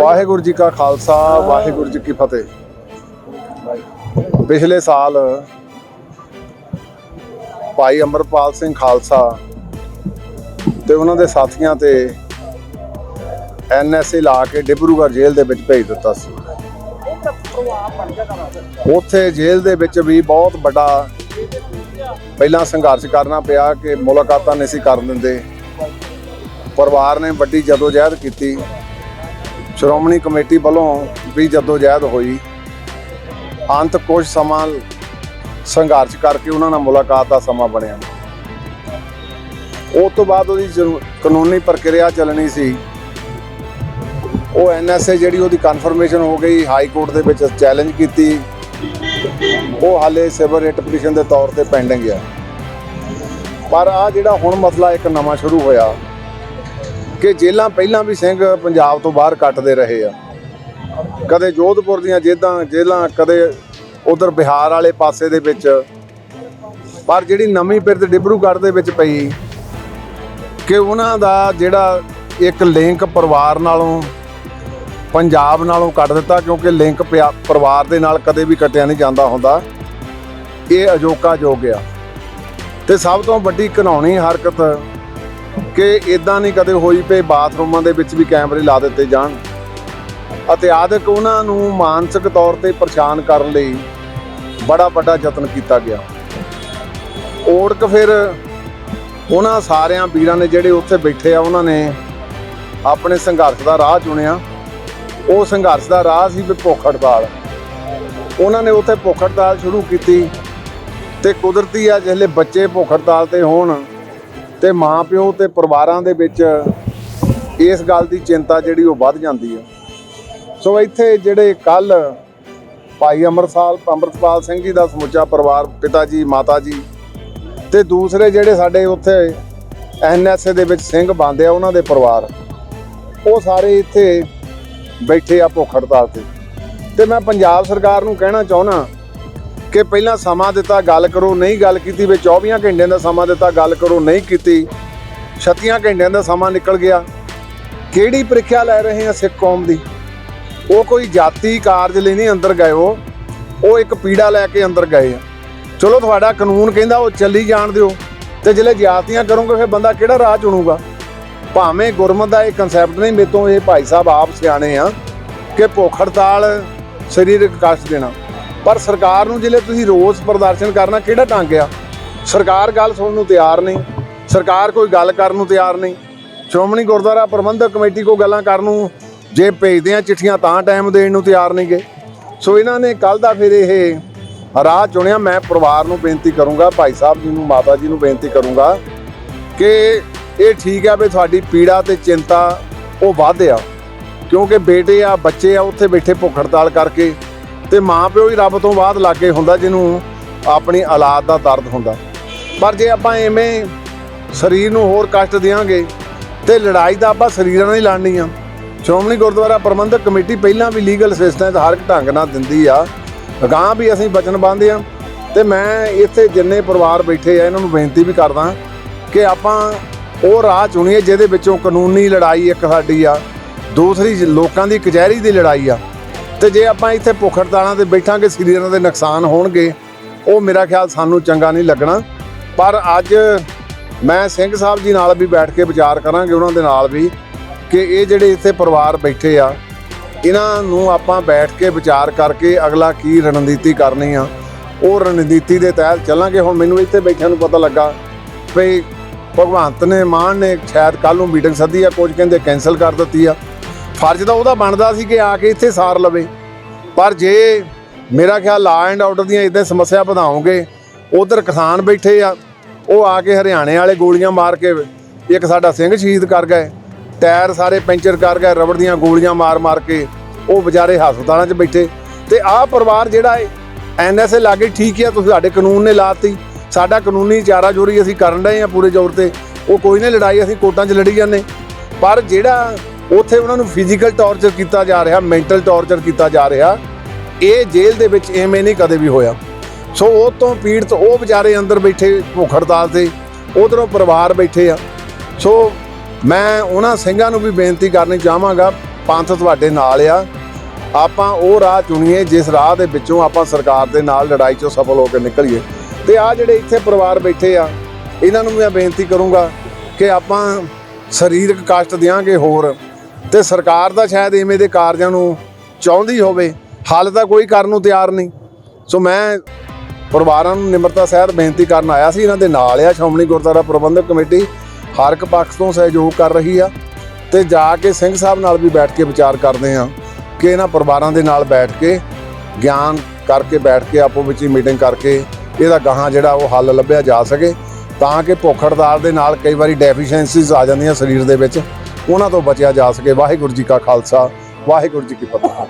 ਵਾਹਿਗੁਰੂ ਜੀ ਕਾ ਖਾਲਸਾ, ਵਾਹਿਗੁਰੂ ਜੀ ਕੀ ਫਤਿਹ। ਪਿਛਲੇ ਸਾਲ ਭਾਈ ਅਮਰਪਾਲ ਸਿੰਘ ਖਾਲਸਾ ਤੇ ਉਹਨਾਂ ਦੇ ਸਾਥੀਆਂ ਤੇ ਐਨਐਸਏ ਲਾ ਕੇ ਡਿਬਰੂਗੜ੍ਹ ਜੇਲ੍ਹ ਦੇ ਵਿੱਚ ਭੇਜ ਦਿੱਤਾ ਸੀ। ਉੱਥੇ ਜੇਲ੍ਹ ਦੇ ਵਿੱਚ ਵੀ ਬਹੁਤ ਵੱਡਾ ਪਹਿਲਾਂ ਸੰਘਰਸ਼ ਕਰਨਾ ਪਿਆ ਕਿ ਮੁਲਾਕਾਤਾਂ ਨਹੀਂ ਸੀ ਕਰਨ ਦਿੰਦੇ। ਪਰਿਵਾਰ ਨੇ ਵੱਡੀ ਜਦੋਜਹਿਦ ਕੀਤੀ। ਸ਼੍ਰੋਮਣੀ ਕਮੇਟੀ ਵੱਲੋਂ ਵੀ ਜਦੋਜਹਿਦ ਹੋਈ, ਅੰਤ ਕੁਝ ਸਮਾਂ ਸੰਘਰਸ਼ ਕਰਕੇ ਉਹਨਾਂ ਨਾਲ ਮੁਲਾਕਾਤ ਦਾ ਸਮਾਂ ਬਣਿਆ। ਉਸ ਤੋਂ ਬਾਅਦ ਉਹਦੀ ਜਰੂ- ਕਾਨੂੰਨੀ ਪ੍ਰਕਿਰਿਆ ਚੱਲਣੀ ਸੀ। ਉਹ ਐਨਐਸਏ ਜਿਹੜੀ ਉਹਦੀ ਕਨਫਰਮੇਸ਼ਨ ਹੋ ਗਈ, ਹਾਈ ਕੋਰਟ ਦੇ ਵਿੱਚ ਚੈਲੰਜ ਕੀਤੀ। ਉਹ ਹਾਲੇ ਸਿਵਲ ਰਿਟ ਪਟੀਸ਼ਨ ਦੇ ਤੌਰ ਤੇ ਪੈਂਡਿੰਗ ਆ। ਪਰ ਆ ਜਿਹੜਾ ਹੁਣ ਮਸਲਾ ਇੱਕ ਨਵਾਂ ਸ਼ੁਰੂ ਹੋਇਆ ਕਿ ਜੇਲਾਂ ਪਹਿਲਾਂ ਵੀ ਸਿੰਘ ਪੰਜਾਬ ਤੋਂ ਬਾਹਰ ਕੱਟਦੇ ਰਹੇ ਆ। ਕਦੇ ਜੋਧਪੁਰ ਦੀਆਂ ਜੇਦਾਂ, ਜੇਲਾਂ, ਕਦੇ ਉਧਰ ਬਿਹਾਰ ਵਾਲੇ ਪਾਸੇ ਦੇ ਵਿੱਚ। ਪਰ ਜਿਹੜੀ ਨਵੀਂ ਪਿਰਤ ਡਿਬਰੂਗੜ੍ਹ ਦੇ ਵਿੱਚ ਪਈ, ਕਿ ਉਹਨਾਂ ਦਾ ਜਿਹੜਾ ਇੱਕ ਲਿੰਕ ਪਰਿਵਾਰ ਨਾਲੋਂ, ਪੰਜਾਬ ਨਾਲੋਂ ਕੱਟ ਦਿੱਤਾ, ਕਿਉਂਕਿ ਲਿੰਕ ਪਿਆ- ਪਰਿਵਾਰ ਦੇ ਨਾਲ ਕਦੇ ਵੀ ਕੱਟਿਆ ਨਹੀਂ ਜਾਂਦਾ ਹੁੰਦਾ। ਇਹ ਅਜੋਕਾ ਜੋਗ ਆ। ਤੇ ਸਭ ਤੋਂ ਵੱਡੀ ਘਿਨਾਉਣੀ ਹਰਕਤ ਕਿ ਇਦਾਂ ਨਹੀਂ ਕਦੇ ਹੋਈ ਪਏ ਬਾਥਰੂਮਾਂ ਦੇ ਵਿੱਚ ਵੀ ਕੈਮਰੇ ਲਾ ਦਿੱਤੇ ਜਾਣ। ਅਤੇ ਆਦਿਕ ਉਹਨਾਂ ਨੂੰ ਮਾਨਸਿਕ ਤੌਰ ਤੇ ਪਰੇਸ਼ਾਨ ਕਰਨ ਲਈ ਬੜਾ ਵੱਡਾ ਯਤਨ ਕੀਤਾ ਗਿਆ। ਓੜਕ ਫਿਰ ਉਹਨਾਂ ਸਾਰਿਆਂ ਵੀਰਾਂ ਨੇ ਜਿਹੜੇ ਉੱਥੇ ਬੈਠੇ ਆ, ਉਹਨਾਂ ਨੇ ਆਪਣੇ ਸੰਘਰਸ਼ ਦਾ ਰਾਹ ਚੁਣਿਆ। ਉਹ ਸੰਘਰਸ਼ ਦਾ ਰਾਹ ਸੀ ਵੀ ਭੁੱਖ ਹੜਤਾਲ। ਉਹਨਾਂ ਨੇ ਉੱਥੇ ਭੁੱਖ ਹੜਤਾਲ ਸ਼ੁਰੂ ਕੀਤੀ ਤੇ ਕੁਦਰਤੀ ਆ ਜਿਹੜੇ ਬੱਚੇ ਭੁੱਖ ਹੜਤਾਲ ਤੇ ਹੋਣ ਤੇ ਮਾਂ ਪਿਓ ਤੇ ਪਰਿਵਾਰਾਂ ਦੇ ਵਿੱਚ ਇਸ ਗੱਲ ਦੀ ਚਿੰਤਾ ਜਿਹੜੀ ਉਹ ਵੱਧ ਜਾਂਦੀ ਹੈ ਸੋ ਇੱਥੇ ਜਿਹੜੇ ਕੱਲ ਭਾਈ ਅਮਰਸਾਲ ਅੰਮ੍ਰਿਤਪਾਲ ਸਿੰਘ ਜੀ ਦਾ ਸਮੁੱਚਾ ਪਰਿਵਾਰ, ਪਿਤਾ ਜੀ, ਮਾਤਾ ਜੀ ਤੇ ਦੂਸਰੇ ਜਿਹੜੇ ਸਾਡੇ ਉੱਥੇ ਐਨਐਸਏ ਦੇ ਵਿੱਚ ਸਿੰਘ ਬੰਦੇ ਆ, ਉਹਨਾਂ ਦੇ ਪਰਿਵਾਰ, ਉਹ ਸਾਰੇ ਇੱਥੇ ਬੈਠੇ ਆ ਭੁੱਖ ਹੜਤਾਲ ਤੇ। ਤੇ ਮੈਂ ਪੰਜਾਬ ਸਰਕਾਰ ਨੂੰ ਕਹਿਣਾ ਚਾਹੁੰਦਾ ਕਿ ਪਹਿਲਾਂ ਸਮਾਂ ਦਿੱਤਾ, ਗੱਲ ਕਰੋ, ਨਹੀਂ ਗੱਲ ਕੀਤੀ ਵੀ 24 ਘੰਟਿਆਂ ਦਾ ਸਮਾਂ ਦਿੱਤਾ, ਗੱਲ ਕਰੋ, ਨਹੀਂ ਕੀਤੀ। 36 ਘੰਟਿਆਂ ਦਾ ਸਮਾਂ ਨਿਕਲ ਗਿਆ। ਕਿਹੜੀ ਪ੍ਰੀਖਿਆ ਲੈ ਰਹੇ ਆ ਸਿੱਖ ਕੌਮ ਦੀ? ਉਹ ਕੋਈ ਜਾਤੀ, ਕਾਰਜ ਲਈ ਨਹੀਂ ਅੰਦਰ ਗਏ ਉਹ। ਉਹ ਇੱਕ ਪੀੜਾ ਲੈ ਕੇ ਅੰਦਰ ਗਏ ਆ। ਚਲੋ ਤੁਹਾਡਾ ਕਾਨੂੰਨ ਕਹਿੰਦਾ ਉਹ ਚੱਲੀ ਜਾਣ ਦਿਓ। ਤੇ ਜਿਹੜੇ ਜਾਤੀਆਂ ਕਰੋਗੇ, ਫਿਰ ਬੰਦਾ ਕਿਹੜਾ ਰਾਹ ਚੁਣੂਗਾ? ਭਾਵੇਂ ਗੁਰਮਤ ਦਾ ਇਹ ਕਨਸੈਪਟ ਨਹੀਂ, ਮੇਰੇ ਤੋਂ ਇਹ ਭਾਈ ਸਾਹਿਬ ਆਪ ਸਿਆਣੇ ਆ, ਕਿ ਭੁੱਖ ਹੜਤਾਲ ਸਰੀਰਕ ਕਸ਼ਟ ਦੇਣਾ। ਪਰ ਸਰਕਾਰ ਨੂੰ ਜਿਹੜੇ ਤੁਸੀਂ ਰੋਸ ਪ੍ਰਦਰਸ਼ਨ ਕਰਨਾ ਕਿਹੜਾ ਢੰਗ ਆ? ਸਰਕਾਰ ਗੱਲ ਸੁਣਨ ਨੂੰ ਤਿਆਰ ਨਹੀਂ, ਸਰਕਾਰ ਕੋਈ ਗੱਲ ਕਰਨ ਨੂੰ ਤਿਆਰ ਨਹੀਂ। ਸ਼੍ਰੋਮਣੀ ਗੁਰਦੁਆਰਾ ਪ੍ਰਬੰਧਕ ਕਮੇਟੀ ਕੋ ਗੱਲਾਂ ਕਰਨ ਨੂੰ ਜੇ ਭੇਜਦੇ ਆ ਚਿੱਠੀਆਂ ਤਾਂ ਟਾਈਮ ਦੇਣ ਨੂੰ ਤਿਆਰ ਨਹੀਂ ਨਹੀਂਗੇ ਸੋ ਇਹਨਾਂ ਨੇ ਕੱਲ ਦਾ ਫਿਰ ਇਹ ਰਾਹ ਚੁਣਿਆ, ਮੈਂ ਪਰਿਵਾਰ ਨੂੰ ਬੇਨਤੀ ਕਰੂੰਗਾ, ਭਾਈ ਸਾਹਿਬ ਜੀ ਨੂੰ, ਮਾਤਾ ਜੀ ਨੂੰ ਬੇਨਤੀ ਕਰੂੰਗਾ ਕਿ ਇਹ ਠੀਕ ਆ ਵੀ ਤੁਹਾਡੀ ਪੀੜਾ ਤੇ ਚਿੰਤਾ ਉਹ ਵੱਧ ਆ। ਕਿਉਂਕਿ ਬੇਟੇ ਆ, ਬੱਚੇ ਆ, ਉੱਥੇ ਬੈਠੇ ਭੁੱਖ ਹੜਤਾਲ ਕਰਕੇ ਤੇ ਮਾਂ ਪਿਓ ਹੀ ਰੱਬ ਤੋਂ ਬਾਅਦ ਲਾਗੇ ਹੁੰਦਾ, ਜਿਹਨੂੰ ਆਪਣੀ ਔਲਾਦ ਦਾ ਦਰਦ ਹੁੰਦਾ। ਪਰ ਜੇ ਆਪਾਂ ਐਵੇਂ ਸਰੀਰ ਨੂੰ ਹੋਰ ਕਸ਼ਟ ਦੇਵਾਂਗੇ ਤੇ ਲੜਾਈ ਤਾਂ ਆਪਾਂ ਸਰੀਰਾਂ ਨਾਲ ਹੀ ਲੜਨੀ ਆ। ਸ਼੍ਰੋਮਣੀ ਗੁਰਦੁਆਰਾ ਪ੍ਰਬੰਧਕ ਕਮੇਟੀ ਪਹਿਲਾਂ ਵੀ ਲੀਗਲ ਅਸਿਸਟੈਂਸ ਹਰ ਇੱਕ ਢੰਗ ਨਾਲ ਦਿੰਦੀ ਆ। ਅਗਾਂਹ ਵੀ ਅਸੀਂ ਵਚਨਬੰਦ ਆ। ਤੇ ਮੈਂ ਇੱਥੇ ਜਿੰਨੇ ਪਰਿਵਾਰ ਬੈਠੇ ਆ, ਇਹਨਾਂ ਨੂੰ ਬੇਨਤੀ ਵੀ ਕਰਦਾ ਕਿ ਆਪਾਂ ਉਹ ਰਾਹ ਚੁਣੀਏ ਜਿਹਦੇ ਵਿੱਚੋਂ ਕਾਨੂੰਨੀ ਲੜਾਈ ਇੱਕ ਸਾਡੀ ਆ, ਦੂਸਰੀ ਲੋਕਾਂ ਦੀ ਕਚਹਿਰੀ ਦੀ ਲੜਾਈ ਆ। ਤੇ ਜੇ ਆਪਾਂ ਇੱਥੇ ਭੁੱਖ ਹੜਤਾਲਾਂ ਤੇ ਬੈਠਾਂਗੇ ਸਰੀਰਾਂ ਦੇ ਨੁਕਸਾਨ ਹੋਣਗੇ, ਉਹ ਮੇਰਾ ਖਿਆਲ ਸਾਨੂੰ ਚੰਗਾ ਨਹੀਂ ਲੱਗਣਾ। ਪਰ ਅੱਜ ਮੈਂ ਸਿੰਘ ਸਾਹਿਬ ਜੀ ਨਾਲ ਵੀ ਬੈਠ ਕੇ ਵਿਚਾਰ ਕਰਾਂਗੇ, ਉਹਨਾਂ ਦੇ ਨਾਲ ਵੀ, ਕਿ ਇਹ ਜਿਹੜੇ ਇੱਥੇ ਪਰਿਵਾਰ ਬੈਠੇ ਆ, ਇਹਨਾਂ ਨੂੰ ਆਪਾਂ ਬੈਠ ਕੇ ਵਿਚਾਰ ਕਰਕੇ ਅਗਲਾ ਕੀ ਰਣਨੀਤੀ ਕਰਨੀ ਆ। ਉਹ ਰਣਨੀਤੀ ਦੇ ਤਹਿਤ ਚੱਲਾਂਗੇ। ਹੁਣ ਮੈਨੂੰ ਇੱਥੇ ਬੈਠਿਆਂ ਨੂੰ ਪਤਾ ਲੱਗਾ ਵੀ ਭਗਵੰਤ ਨੇ, ਮਾਨ ਨੇ ਸ਼ਾਇਦ ਕੱਲ ਨੂੰ ਮੀਟਿੰਗ ਸੱਦੀ ਆ, ਕੁਝ ਕਹਿੰਦੇ ਕੈਨਸਲ ਕਰ ਦਿੱਤੀ ਆ। ਫਰਜ਼ ਤਾਂ ਉਹਦਾ ਬਣਦਾ ਸੀ ਕਿ ਆ ਕੇ ਇੱਥੇ ਸਾਰ ਲਵੇ। ਪਰ ਜੇ ਮੇਰਾ ਖਿਆਲ ਲਾ ਐਂਡ ਆਰਡਰ ਦੀਆਂ ਇਦਾਂ ਸਮੱਸਿਆ ਵਧਾਉਂਗੇ ਉਧਰ ਕਿਸਾਨ ਬੈਠੇ ਆ, ਉਹ ਆ ਕੇ ਹਰਿਆਣੇ ਵਾਲੇ ਗੋਲੀਆਂ ਮਾਰ ਕੇ ਇੱਕ ਸਾਡਾ ਸਿੰਘ ਸ਼ਹੀਦ ਕਰ ਗਏ, ਟਾਇਰ ਸਾਰੇ ਪੈਂਚਰ ਕਰ ਗਏ, ਰਬੜ ਦੀਆਂ ਗੋਲੀਆਂ ਮਾਰ ਮਾਰ ਕੇ ਉਹ ਵਿਚਾਰੇ ਹਸਪਤਾਲਾਂ 'ਚ ਬੈਠੇ। ਤੇ ਆਹ ਪਰਿਵਾਰ ਜਿਹੜਾ ਏ ਐਨਐਸਏ ਲਾਗੇ ਠੀਕ ਆ, ਤੁਸੀਂ ਸਾਡੇ ਕਾਨੂੰਨ ਨੇ ਲਾਤੀ। ਸਾਡਾ ਕਾਨੂੰਨੀ ਚਾਰਾ ਜੋਰੀ ਅਸੀਂ ਕਰਨ ਰਹੇ ਹਾਂ ਪੂਰੇ ਜ਼ੋਰ ਤੇ। ਉਹ ਕੋਈ ਨਹੀਂ ਲੜਾਈ ਅਸੀਂ ਕੋਰਟਾਂ 'ਚ ਲੜੀ ਜਾਂਦੇ। ਪਰ ਜਿਹੜਾ ਉੱਥੇ ਉਹਨਾਂ ਨੂੰ ਫਿਜ਼ੀਕਲ ਟੌਰਚਰ ਕੀਤਾ ਜਾ ਰਿਹਾ ਮੈਂਟਲ ਟੌਰਚਰ ਕੀਤਾ ਜਾ ਰਿਹਾ। ਇਹ ਜੇਲ੍ਹ ਦੇ ਵਿੱਚ ਐਵੇਂ ਨਹੀਂ ਕਦੇ ਵੀ ਹੋਇਆ। ਸੋ ਉਹ ਤੋਂ ਪੀੜਤ ਉਹ ਵਿਚਾਰੇ ਅੰਦਰ ਬੈਠੇ ਭੁੱਖ ਹੜਤਾਲ ਤੇ, ਉਧਰੋਂ ਪਰਿਵਾਰ ਬੈਠੇ ਆ। ਸੋ ਮੈਂ ਉਹਨਾਂ ਸਿੰਘਾਂ ਨੂੰ ਵੀ ਬੇਨਤੀ ਕਰਨੀ ਚਾਹਾਂਗਾ, ਪੰਥ ਤੁਹਾਡੇ ਨਾਲ ਆ। ਆਪਾਂ ਉਹ ਰਾਹ ਚੁਣੀਏ, ਜਿਸ ਰਾਹ ਦੇ ਵਿੱਚੋਂ ਆਪਾਂ ਸਰਕਾਰ ਦੇ ਨਾਲ ਲੜਾਈ 'ਚੋਂ ਸਫਲ ਹੋ ਕੇ ਨਿਕਲੀਏ। ਤੇ ਆ ਜਿਹੜੇ ਇੱਥੇ ਪਰਿਵਾਰ ਬੈਠੇ ਆ, ਇਹਨਾਂ ਨੂੰ ਮੈਂ ਬੇਨਤੀ ਕਰੂੰਗਾ ਕਿ ਆਪਾਂ ਸਰੀਰਕ ਕਸ਼ਟ ਦਿਆਂਗੇ ਹੋਰ। ਤੇ ਸਰਕਾਰ ਦਾ ਸ਼ਾਇਦ ਇਵੇਂ ਦੇ ਕਾਰਜਾਂ ਨੂੰ ਚਾਹੁੰਦੀ ਹੋਵੇ। ਹਾਲ ਤਾਂ ਕੋਈ ਕਰਨ ਨੂੰ ਤਿਆਰ ਨਹੀਂ। ਸੋ ਮੈਂ ਪਰਿਵਾਰਾਂ ਨੂੰ ਨਿਮਰਤਾ ਸਹਿਤ ਬੇਨਤੀ ਕਰਨ ਆਇਆ ਸੀ, ਇਹਨਾਂ ਦੇ ਨਾਲ ਆ ਸ਼੍ਰੋਮਣੀ ਗੁਰਦੁਆਰਾ ਪ੍ਰਬੰਧਕ ਕਮੇਟੀ। ਹਰ ਇੱਕ ਪੱਖ ਤੋਂ ਸਹਿਯੋਗ ਕਰ ਰਹੀ ਆ ਤੇ ਜਾ ਕੇ ਸਿੰਘ ਸਾਹਿਬ ਨਾਲ ਵੀ ਬੈਠ ਕੇ ਵਿਚਾਰ ਕਰਦੇ ਆ ਕਿ ਇਹਨਾਂ ਪਰਿਵਾਰਾਂ ਦੇ ਨਾਲ ਬੈਠ ਕੇ ਗਿਆਨ ਕਰਕੇ, ਬੈਠ ਕੇ ਆਪੋ ਵਿੱਚ ਹੀ ਮੀਟਿੰਗ ਕਰਕੇ ਇਹਦਾ ਗਾਹਾਂ ਜਿਹੜਾ ਉਹ ਹੱਲ ਲੱਭਿਆ ਜਾ ਸਕੇ। ਤਾਂ ਕਿ ਭੁੱਖ ਹੜਤਾਲ ਦੇ ਨਾਲ ਕਈ ਵਾਰੀ ਡੈਫੀਸ਼ੀਐਂਸੀਜ਼ ਆ ਜਾਂਦੀਆਂ ਸਰੀਰ ਦੇ ਵਿੱਚ। ਉਹਨਾਂ ਤੋਂ ਬਚਿਆ ਜਾ ਸਕੇ। ਵਾਹਿਗੁਰੂ ਜੀ ਕਾ ਖਾਲਸਾ ਵਾਹਿਗੁਰੂ ਜੀ ਕੀ ਫਤਿਹ।